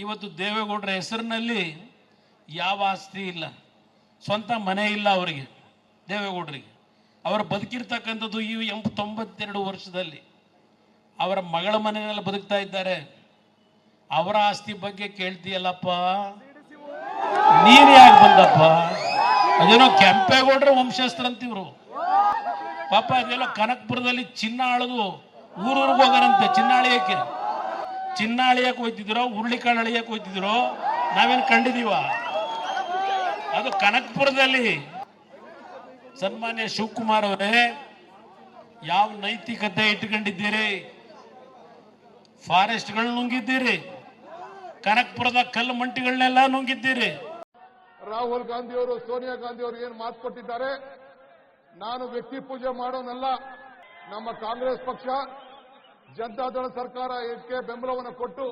ಇವತ್ತು ದೇವೇಗೌಡರ ಹೆಸರಿನಲ್ಲಿ ಯಾವ ಆಸ್ತಿ ಇಲ್ಲ. ಸ್ವಂತ ಮನೆ ಇಲ್ಲ ಅವರಿಗೆ, ದೇವೇಗೌಡರಿಗೆ. ಅವರು ಬದುಕಿರ್ತಕ್ಕಂಥದ್ದು ಈ ಎಂಬ ತೊಂಬತ್ತೆರಡು ವರ್ಷದಲ್ಲಿ. ಅವರ ಮಗಳ ಮನೆಯಲ್ಲಿ ಬದುಕ್ತಾ ಇದ್ದಾರೆ. ಅವರ ಆಸ್ತಿ ಬಗ್ಗೆ ಕೇಳ್ತೀಯಲ್ಲಪ್ಪ? ನೀನು ಯಾಕೆ ಬಂದಪ್ಪ? ಅದೇನೋ ಕೆಂಪೇಗೌಡರ ವಂಶಸ್ತ್ರ ಅಂತಿವ್ರು ಪಾಪ ಅದೆಲ್ಲ ಕನಕಪುರದಲ್ಲಿ ಚಿನ್ನ ಆಳದು, ಊರೂರಿಗೆ ಹೋಗಾರಂತೆ ಚಿನ್ನ ಚಿನ್ನ ಅಳಿಯಕ್ಕೆ ಹೋಯ್ತಿದ್ರು ಹುರುಳಿಕಾಳು ಅಳಿಯಕ್ಕೆ ಹೋಯ್ತಿದ್ರು ನಾವೇನು ಕಂಡಿದೀವ? ಅದು ಕನಕಪುರದಲ್ಲಿ. ಸನ್ಮಾನ್ಯ ಶಿವಕುಮಾರ್ ಅವರೇ, ಯಾವ ನೈತಿಕತೆ ಇಟ್ಕೊಂಡಿದ್ದೀರಿ ಫಾರೆಸ್ಟ್ಗಳು ನುಂಗಿದ್ದೀರಿ. ಕನಕಪುರದ ಕಲ್ಲು ಮಂಟಿಗಳನ್ನೆಲ್ಲ ನುಂಗಿದ್ದೀರಿ. ರಾಹುಲ್ ಗಾಂಧಿ ಅವರು ಸೋನಿಯಾ ಗಾಂಧಿ ಅವರು ಏನು ಮಾತು ಕೊಟ್ಟಿದ್ದಾರೆ? ನಾನು ವ್ಯಕ್ತಿ ಪೂಜೆ ಮಾಡೋನಲ್ಲ. ನಮ್ಮ ಕಾಂಗ್ರೆಸ್ ಪಕ್ಷ ಜನತಾದಳ ಸರ್ಕಾರ ಇದಕ್ಕೆ ಬೆಂಬಲವನ್ನು ಕೊಟ್ಟು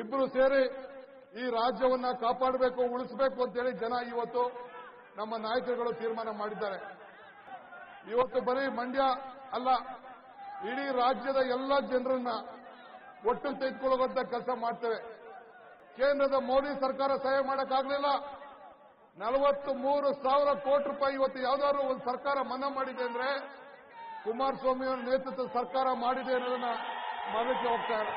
ಇಬ್ಬರು ಸೇರಿ ಈ ರಾಜ್ಯವನ್ನ ಕಾಪಾಡಬೇಕು, ಉಳಿಸಬೇಕು ಅಂತೇಳಿ ಜನ ಇವತ್ತು ನಮ್ಮ ನಾಯಕರುಗಳು ತೀರ್ಮಾನ ಮಾಡಿದ್ದಾರೆ. ಇವತ್ತು ಬರೀ ಮಂಡ್ಯ ಅಲ್ಲ, ಇಡೀ ರಾಜ್ಯದ ಎಲ್ಲ ಜನರನ್ನ ಒಟ್ಟು ತೆಗೆದುಕೊಳ್ಳುವಂತ ಕೆಲಸ ಮಾಡ್ತೇವೆ. ಕೇಂದ್ರದ ಮೋದಿ ಸರ್ಕಾರ ಸಹಾಯ ಮಾಡೋಕ್ಕಾಗಲಿಲ್ಲ. ನಲವತ್ತು ಮೂರು ಸಾವಿರ ಕೋಟಿ ರೂಪಾಯಿ ಇವತ್ತು ಯಾವ್ದಾದ್ರು ಒಂದು ಸರ್ಕಾರ ಮನ್ನಾ ಮಾಡಿದೆ ಅಂದ್ರೆ ಕುಮಾರಸ್ವಾಮಿ ಅವರ ನೇತೃತ್ವದ ಸರ್ಕಾರ ಮಾಡಿದೆ ಅನ್ನೋದನ್ನ ಮರಕ್ಕೆ ಹೋಗ್ತಾರೆ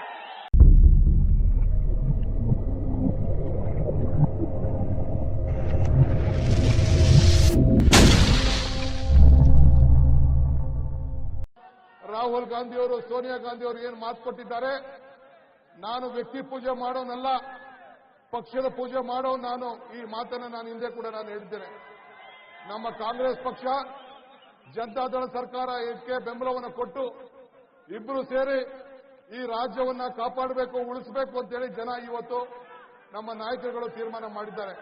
ರಾಹುಲ್ ಗಾಂಧಿಯವರು ಸೋನಿಯಾ ಗಾಂಧಿ ಅವರು ಏನು ಮಾತು ಕೊಟ್ಟಿದ್ದಾರೆ? ನಾನು ವ್ಯಕ್ತಿ ಪೂಜೆ ಮಾಡೋನಲ್ಲ, ಪಕ್ಷದ ಪೂಜೆ ಮಾಡೋ ನಾನು ಈ ಮಾತನ್ನು ನಾನು ಹಿಂದೆ ಕೂಡ ನಾನು ಹೇಳಿದ್ದೇನೆ. ನಮ್ಮ ಕಾಂಗ್ರೆಸ್ ಪಕ್ಷ ಜನತಾದಳ ಸರ್ಕಾರ ಇದಕ್ಕೆ ಬೆಂಬಲವನ್ನು ಕೊಟ್ಟು ಇಬ್ಬರು ಸೇರಿ ಈ ರಾಜ್ಯವನ್ನ ಕಾಪಾಡಬೇಕು, ಉಳಿಸಬೇಕು ಅಂತೇಳಿ ಜನ ಇವತ್ತು ನಮ್ಮ ನಾಯಕರುಗಳು ತೀರ್ಮಾನ ಮಾಡಿದ್ದಾರೆ.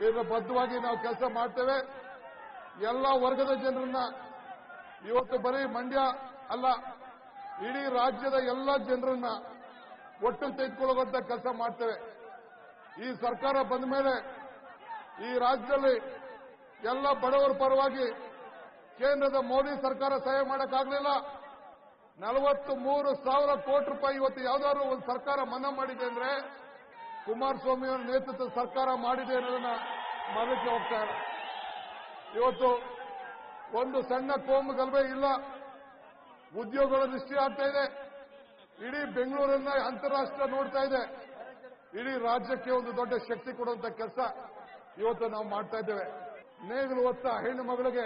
ಇದರ ಬದ್ಧವಾಗಿ ನಾವು ಕೆಲಸ ಮಾಡ್ತೇವೆ. ಎಲ್ಲ ವರ್ಗದ ಜನರನ್ನ ಇವತ್ತು ಬರೀ ಮಂಡ್ಯ ಅಲ್ಲ, ಇಡೀ ರಾಜ್ಯದ ಎಲ್ಲ ಜನರನ್ನ ಒಟ್ಟು ತೆಗೆದುಕೊಳ್ಳುವಂತ ಕೆಲಸ ಮಾಡ್ತೇವೆ. ಈ ಸರ್ಕಾರ ಬಂದ ಮೇಲೆ ಈ ರಾಜ್ಯದಲ್ಲಿ ಎಲ್ಲ ಬಡವರ ಪರವಾಗಿ ಕೇಂದ್ರದ ಮೋದಿ ಸರ್ಕಾರ ಸಹಾಯ ಮಾಡಕ್ಕಾಗಲಿಲ್ಲ. ನಲವತ್ತು ಮೂರು ಸಾವಿರ ಕೋಟಿ ರೂಪಾಯಿ ಇವತ್ತು ಯಾವ್ದಾದ್ರು ಒಂದು ಸರ್ಕಾರ ಮನ್ನಾ ಮಾಡಿದೆ ಅಂದ್ರೆ ಕುಮಾರಸ್ವಾಮಿ ಅವರ ನೇತೃತ್ವದ ಸರ್ಕಾರ ಮಾಡಿದೆ ಅನ್ನೋದನ್ನ ಮರಕ್ಕೆ ಹೋಗ್ತಾರೆ ಇವತ್ತು ಒಂದು ಸಣ್ಣ ಕೋಮು ಗಲಭೆ ಇಲ್ಲ. ಉದ್ಯೋಗಗಳ ದೃಷ್ಟಿ ಆಗ್ತಾ ಇದೆ. ಇಡೀ ಬೆಂಗಳೂರನ್ನ ಅಂತಾರಾಷ್ಟ್ರ ನೋಡ್ತಾ ಇದೆ. ಇಡೀ ರಾಜ್ಯಕ್ಕೆ ಒಂದು ದೊಡ್ಡ ಶಕ್ತಿ ಕೊಡುವಂತ ಕೆಲಸ ಇವತ್ತು ನಾವು ಮಾಡ್ತಾ ಇದ್ದೇವೆ. ನೇಗಿಲು ಹೊತ್ತ ಹೆಣ್ಣು ಮಗಳಿಗೆ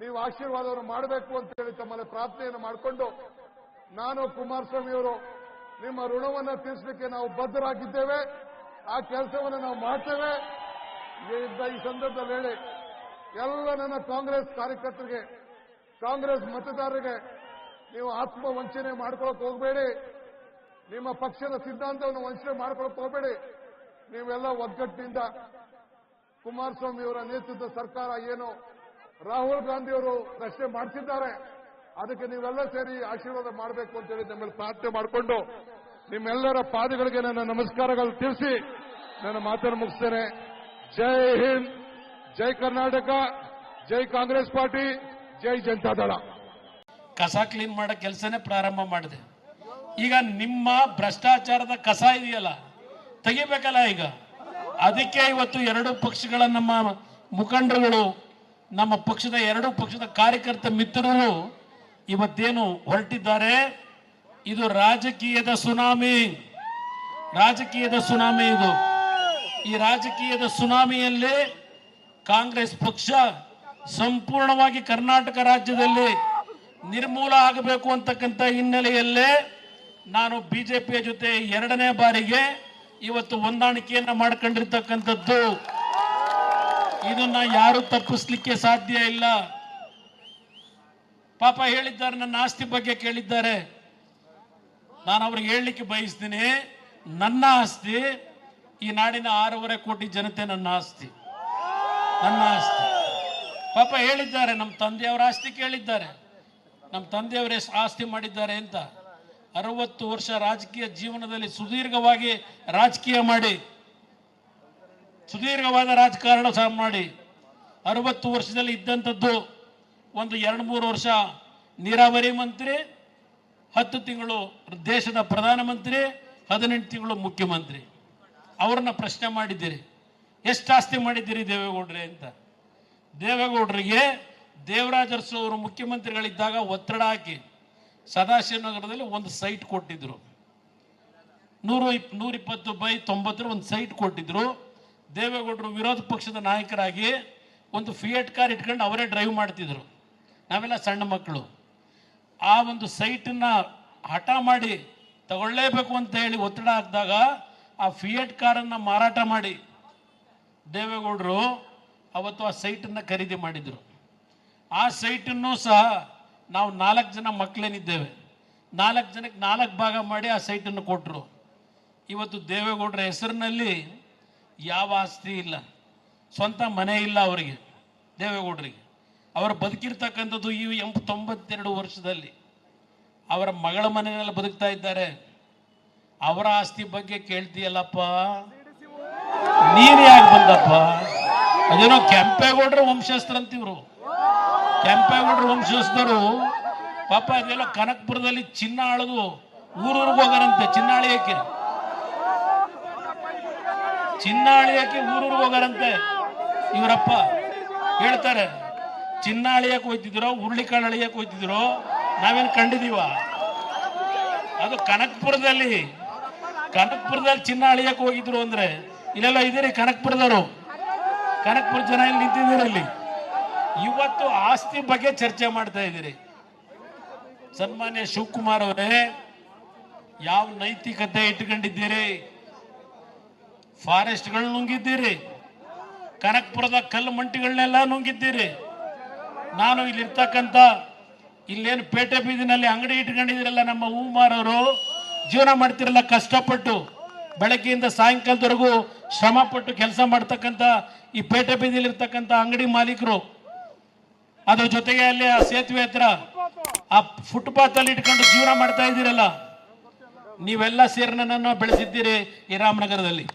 ನೀವು ಆಶೀರ್ವಾದವನ್ನು ಮಾಡಬೇಕು ಅಂತ ಹೇಳಿ ತಮ್ಮಲ್ಲಿ ಪ್ರಾರ್ಥನೆಯನ್ನು ಮಾಡಿಕೊಂಡು ನಾನು ಕುಮಾರಸ್ವಾಮಿ ಅವರು ನಿಮ್ಮ ಋಣವನ್ನು ತೀರಿಸಲಿಕ್ಕೆ ನಾವು ಬದ್ಧರಾಗಿದ್ದೇವೆ, ಆ ಕೆಲಸವನ್ನು ನಾವು ಮಾಡ್ತೇವೆ. ಈ- ಸಂದರ್ಭದಲ್ಲಿ ಹೇಳಿ, ಎಲ್ಲ ನನ್ನ ಕಾಂಗ್ರೆಸ್ ಕಾರ್ಯಕರ್ತರಿಗೆ, ಕಾಂಗ್ರೆಸ್ ಮತದಾರರಿಗೆ ನೀವು ಆತ್ಮ ವಂಚನೆ ಮಾಡ್ಕೊಳಕ್ ಹೋಗಬೇಡಿ, ನಿಮ್ಮ ಪಕ್ಷದ ಸಿದ್ಧಾಂತವನ್ನು ವಂಚನೆ ಮಾಡ್ಕೊಳಕ್ ಹೋಗಬೇಡಿ. ನೀವೆಲ್ಲ ಒಗ್ಗಟ್ಟಿನಿಂದ ಕುಮಾರಸ್ವಾಮಿ ಅವರ ನೇತೃತ್ವದ ಸರ್ಕಾರ ಏನು ರಾಹುಲ್ ಗಾಂಧಿ ಅವರು ರಚನೆ ಮಾಡ್ತಿದ್ದಾರೆ. ಅದಕ್ಕೆ ನೀವೆಲ್ಲ ಸೇರಿ ಆಶೀರ್ವಾದ ಮಾಡಬೇಕು ಅಂತೇಳಿ ನಮ್ಮಲ್ಲಿ ಪ್ರಾರ್ಥನೆ ಮಾಡಿಕೊಂಡು ನಿಮ್ಮೆಲ್ಲರ ಪಾದಗಳಿಗೆ ನನ್ನ ನಮಸ್ಕಾರಗಳು ತಿಳಿಸಿ ನನ್ನ ಮಾತನ್ನು ಮುಗಿಸ್ತೇನೆ. ಜೈ ಹಿಂದ್, ಜೈ ಕರ್ನಾಟಕ, ಜೈ ಕಾಂಗ್ರೆಸ್ ಪಾರ್ಟಿ, ಜೈ ಜನತಾ ದಳ. ಕಸ ಕ್ಲೀನ್ ಮಾಡೋ ಕೆಲಸನೇ ಪ್ರಾರಂಭ ಮಾಡಿದೆ. ಈಗ ನಿಮ್ಮ ಭ್ರಷ್ಟಾಚಾರದ ಕಸ ಇದೆಯಲ್ಲ, ತೆಗಿಬೇಕಲ್ಲ ಈಗ? ಅದಕ್ಕೆ ಇವತ್ತು ಎರಡು ಪಕ್ಷಗಳ ನಮ್ಮ ಮುಖಂಡರುಗಳು ನಮ್ಮ ಪಕ್ಷದ ಎರಡು ಪಕ್ಷದ ಕಾರ್ಯಕರ್ತ ಮಿತ್ರರು ಇವತ್ತೇನು ಹೊರಟಿದ್ದಾರೆ? ಇದು ರಾಜಕೀಯದ ಸುನಾಮಿ. ರಾಜಕೀಯದ ಸುನಾಮಿ ಇದು. ಈ ರಾಜಕೀಯದ ಸುನಾಮಿಯಲ್ಲಿ ಕಾಂಗ್ರೆಸ್ ಪಕ್ಷ ಸಂಪೂರ್ಣವಾಗಿ ಕರ್ನಾಟಕ ರಾಜ್ಯದಲ್ಲಿ ನಿರ್ಮೂಲ ಆಗಬೇಕು ಅಂತಕ್ಕಂಥ ಹಿನ್ನೆಲೆಯಲ್ಲೇ ನಾನು ಬಿಜೆಪಿಯ ಜೊತೆ ಎರಡನೇ ಬಾರಿಗೆ ಇವತ್ತು ಹೊಂದಾಣಿಕೆಯನ್ನು ಮಾಡ್ಕೊಂಡಿರ್ತಕ್ಕಂಥದ್ದು. ಇದನ್ನ ಯಾರು ತಪ್ಪಿಸ್ಲಿಕ್ಕೆ ಸಾಧ್ಯ ಇಲ್ಲ. ಪಾಪ ಹೇಳಿದ್ದಾರೆ, ನನ್ನ ಆಸ್ತಿ ಬಗ್ಗೆ ಕೇಳಿದ್ದಾರೆ. ನಾನು ಅವ್ರಿಗೆ ಹೇಳಲಿಕ್ಕೆ ಬಯಸ್ತೀನಿ, ನನ್ನ ಆಸ್ತಿ, ಈ ನಾಡಿನ ಆರೂವರೆ ಕೋಟಿ ಜನತೆ ನನ್ನ ಆಸ್ತಿ. ನನ್ನ ಆಸ್ತಿ. ಪಾಪ ಹೇಳಿದ್ದಾರೆ, ನಮ್ಮ ತಂದೆಯವರ ಆಸ್ತಿ ಕೇಳಿದ್ದಾರೆ. ನಮ್ಮ ತಂದೆಯವರೇ ಆಸ್ತಿ ಮಾಡಿದ್ದಾರೆ ಅಂತ. ಅರವತ್ತು ವರ್ಷ ರಾಜಕೀಯ ಜೀವನದಲ್ಲಿ ಸುದೀರ್ಘವಾಗಿ ರಾಜಕೀಯ ಮಾಡಿ ಸುದೀರ್ಘವಾದ ರಾಜಕಾರಣ ಸಹ ಮಾಡಿ ಅರವತ್ತು ವರ್ಷದಲ್ಲಿ ಇದ್ದಂಥದ್ದು ಒಂದು ಎರಡು ಮೂರು ವರ್ಷ ನೀರಾವರಿ ಮಂತ್ರಿ, ಹತ್ತು ತಿಂಗಳು ದೇಶದ ಪ್ರಧಾನಮಂತ್ರಿ, ಹದಿನೆಂಟು ತಿಂಗಳು ಮುಖ್ಯಮಂತ್ರಿ. ಅವ್ರನ್ನ ಪ್ರಶ್ನೆ ಮಾಡಿದ್ದೀರಿ. ಎಷ್ಟು ಆಸ್ತಿ ಮಾಡಿದ್ದೀರಿ ದೇವೇಗೌಡ್ರೆ ಅಂತ. ದೇವೇಗೌಡರಿಗೆ ದೇವರಾಜರ್ಸು ಅವರು ಮುಖ್ಯಮಂತ್ರಿಗಳಿದ್ದಾಗ ಒತ್ತಡ ಹಾಕಿ ಸದಾಶಿವನಗರದಲ್ಲಿ ಒಂದು ಸೈಟ್ ಕೊಟ್ಟಿದ್ರು. ನೂರು ಇಪ್ ನೂರಿಪ್ಪತ್ತು ಬೈ ತೊಂಬತ್ತರ ಒಂದು ಸೈಟ್ ಕೊಟ್ಟಿದ್ರು. ದೇವೇಗೌಡರು ವಿರೋಧ ಪಕ್ಷದ ನಾಯಕರಾಗಿ ಒಂದು ಫಿಯೇಟ್ ಕಾರ್ ಇಟ್ಕೊಂಡು ಅವರೇ ಡ್ರೈವ್ ಮಾಡ್ತಿದ್ರು. ನಾವೆಲ್ಲ ಸಣ್ಣ ಮಕ್ಕಳು. ಆ ಒಂದು ಸೈಟನ್ನು ಹಠ ಮಾಡಿ ತಗೊಳ್ಳೇಬೇಕು ಅಂತ ಹೇಳಿ ಒತ್ತಡ ಹಾಕಿದಾಗ ಆ ಫಿಯೇಟ್ ಕಾರನ್ನು ಮಾರಾಟ ಮಾಡಿ ದೇವೇಗೌಡರು ಅವತ್ತು ಆ ಸೈಟನ್ನು ಖರೀದಿ ಮಾಡಿದರು. ಆ ಸೈಟನ್ನು ಸಹ ನಾವು ನಾಲ್ಕು ಜನ ಮಕ್ಕಳೇನಿದ್ದೇವೆ. ನಾಲ್ಕು ಜನಕ್ಕೆ ನಾಲ್ಕು ಭಾಗ ಮಾಡಿ ಆ ಸೈಟನ್ನು ಕೊಟ್ಟರು ಇವತ್ತು ದೇವೇಗೌಡರ ಹೆಸರಿನಲ್ಲಿ ಯಾವ ಆಸ್ತಿ ಇಲ್ಲ. ಸ್ವಂತ ಮನೆ ಇಲ್ಲ ಅವರಿಗೆ, ದೇವೇಗೌಡರಿಗೆ. ಅವರು ಬದುಕಿರ್ತಕ್ಕಂಥದ್ದು ಈ ಎಂಬ ತೊಂಬತ್ತೆರಡು ವರ್ಷದಲ್ಲಿ. ಅವರ ಮಗಳ ಮನೆಯಲ್ಲಿ ಬದುಕ್ತಾ ಇದ್ದಾರೆ. ಅವರ ಆಸ್ತಿ ಬಗ್ಗೆ ಕೇಳ್ತೀಯಲ್ಲಪ್ಪ? ನೀನೇ ಯಾಕೆ ಬಂದಪ್ಪ? ಅದೇನೋ ಕೆಂಪೇಗೌಡರ ವಂಶಸ್ಥರು ಅಂತಿವ್ರು ಕೆಂಪೇಗೌಡರ ವಂಶಸ್ಥರು, ಪಾಪ ಅದೆಲ್ಲ ಕನಕಪುರದಲ್ಲಿ ಚಿನ್ನ ಆಳದು, ಊರೂರಿಗೆ ಹೋಗಾರಂತೆ ಚಿನ್ನ ಅಳಿಯಕ್ಕೆ ಚಿನ್ನ ಅಳಿಯಕ್ಕೆ ಊರೂರಿಗೆ ಹೋಗಾರಂತೆ. ಇವರಪ್ಪ ಹೇಳ್ತಾರೆ ಚಿನ್ನ ಅಳಿಯಕ್ಕೆ ಹೋಯ್ತಿದ್ರು ಹುರುಳಿಕಾಳು ಅಳಿಯಕ್ಕೆ ಹೋಯ್ತಿದ್ರು ನಾವೇನು ಕಂಡಿದೀವ? ಅದು ಕನಕಪುರದಲ್ಲಿ ಕನಕಪುರದಲ್ಲಿ ಚಿನ್ನ ಅಳಿಯಕ್ಕೆ ಹೋಗಿದ್ರು ಅಂದ್ರೆ, ಇಲ್ಲೆಲ್ಲ ಇದೀರಿ ಕನಕಪುರದವರು? ಕನಕಪುರ ಜನ ಇಲ್ಲಿ ನಿಂತಿದ್ದೀರಿ ಇಲ್ಲಿ. ಇವತ್ತು ಆಸ್ತಿ ಬಗ್ಗೆ ಚರ್ಚೆ ಮಾಡ್ತಾ ಇದ್ದೀರಿ. ಸನ್ಮಾನ್ಯ ಶಿವಕುಮಾರ್ ಅವರೇ, ಯಾವ ನೈತಿಕತೆ ಇಟ್ಕೊಂಡಿದ್ದೀರಿ? ಫಾರೆಸ್ಟ್ಗಳು ನುಂಗಿದ್ದೀರಿ. ಕನಕ್ಪುರದ ಕಲ್ಲು ಮಂಟಿಗಳನ್ನೆಲ್ಲ ನುಂಗಿದ್ದೀರಿ. ನಾನು ಇಲ್ಲಿರ್ತಕ್ಕಂಥ ಇಲ್ಲೇನು ಪೇಟೆ ಬೀದಿನಲ್ಲಿ ಅಂಗಡಿ ಇಟ್ಕೊಂಡಿದ್ದೀರಲ್ಲ ನಮ್ಮ ಹೂಮಾರವರು ಜೀವನ ಮಾಡ್ತಿರಲ್ಲ ಕಷ್ಟಪಟ್ಟು ಬೆಳಗ್ಗೆಯಿಂದ ಸಾಯಂಕಾಲದವರೆಗೂ ಶ್ರಮ ಪಟ್ಟು ಕೆಲಸ ಮಾಡ್ತಕ್ಕಂಥ ಈ ಪೇಟೆ ಬೀದಿಲಿರ್ತಕ್ಕಂಥ ಅಂಗಡಿ ಮಾಲೀಕರು. ಅದ್ರ ಜೊತೆಗೆ ಅಲ್ಲಿ ಆ ಸೇತುವೆ ಹತ್ರ ಆ ಫುಟ್ಪಾತ್ ಅಲ್ಲಿ ಇಟ್ಕೊಂಡು ಜೀವನ ಮಾಡ್ತಾ ಇದ್ದೀರಲ್ಲ. ನೀವೆಲ್ಲ ಸೇರಿ ನನ್ನನ್ನು ಬೆಳೆಸಿದ್ದೀರಿ ಈ ರಾಮನಗರದಲ್ಲಿ.